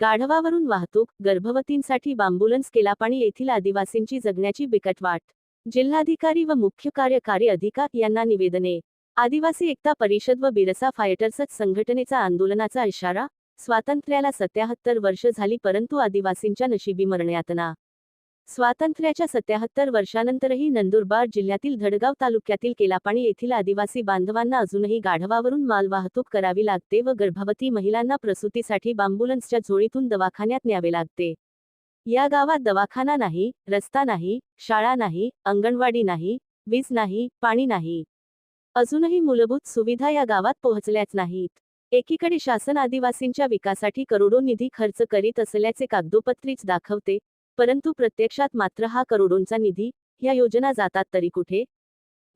गाढवावरून वाहतूक गर्भवतींसाठी बांबुलन्स केलापाणी येथील आदिवासींची जगण्याची बिकट वाट. जिल्हाधिकारी व मुख्य कार्यकारी अधिकारी यांना निवेदने. आदिवासी एकता परिषद व बिरसा फायटर्सच संघटनेचा आंदोलनाचा इशारा स्वातंत्र्याला सत्याहत्तर वर्ष झाली परंतु आदिवासींच्या नशिबी मरण्यातना स्वातंत्र्याच्या सत्याहत्तर वर्षानंतरही नंदुरबार जिल्ह्यातील धडगाव तालुक्यातील केलापाणी येथील आदिवासी बांधवांना अजूनही गाढवावरून माल वाहतूक करावी लागते व गर्भवती महिलांना प्रसूतीसाठी बांबुलन्सच्या झोळीतून दवाखान्यात न्यावे लागते. या गावात दवाखाना नाही रस्ता नाही शाळा नाही अंगणवाडी नाही वीज नाही पाणी नाही. अजूनही मूलभूत सुविधा या गावात पोहोचल्याच नाहीत. एकीकडे शासन आदिवासींच्या विकासासाठी करोडो निधी खर्च करीत असल्याचे कागदोपत्रीच दाखवते परंतु प्रत्यक्षात मात्र हा करोडोंचा निधी ह्या योजना जातात तरी कुठे?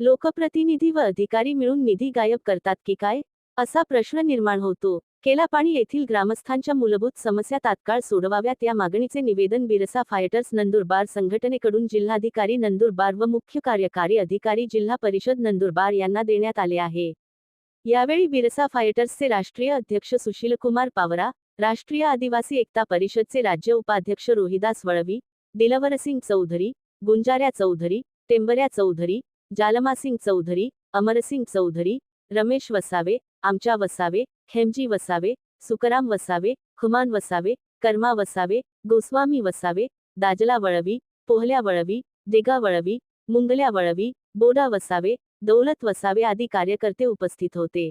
लोकप्रतिनिधी व अधिकारी मिळून निधी गायब करतात की काय? असा प्रश्न निर्माण होतो. केलापाणी येथील ग्रामस्थांच्या मूलभूत समस्या तात्काळ सोडवाव्यात या मागणीचे निवेदन बिरसा फायटर्स नंदुरबार संघटनेकडून जिल्हाधिकारी नंदुरबार व मुख्य कार्यकारी अधिकारी जिल्हा परिषद नंदुरबार यांना देण्यात आले आहे. यावेळी बिरसा फायटर्सचे राष्ट्रीय अध्यक्ष सुशीलकुमार पावरा राष्ट्रीय आदिवासी एकता परिषदचे राज्य उपाध्यक्ष रोहिदास वळवी दिलवरसिंग चौधरी गुंजाऱ्या चौधरी टेंबऱ्या चौधरी जालमासिंग चौधरी अमरसिंग चौधरी रमेश वसावे आमच्या वसावे खेमजी वसावे सुकराम वसावे खुमान वसावे कर्मा वसावे गोस्वामी वसावे दाजला वळवी पोहल्या वळवी देगा वळवी मुंगल्या वळवी बोडा वसावे दौलत वसावे आदी कार्यकर्ते उपस्थित होते.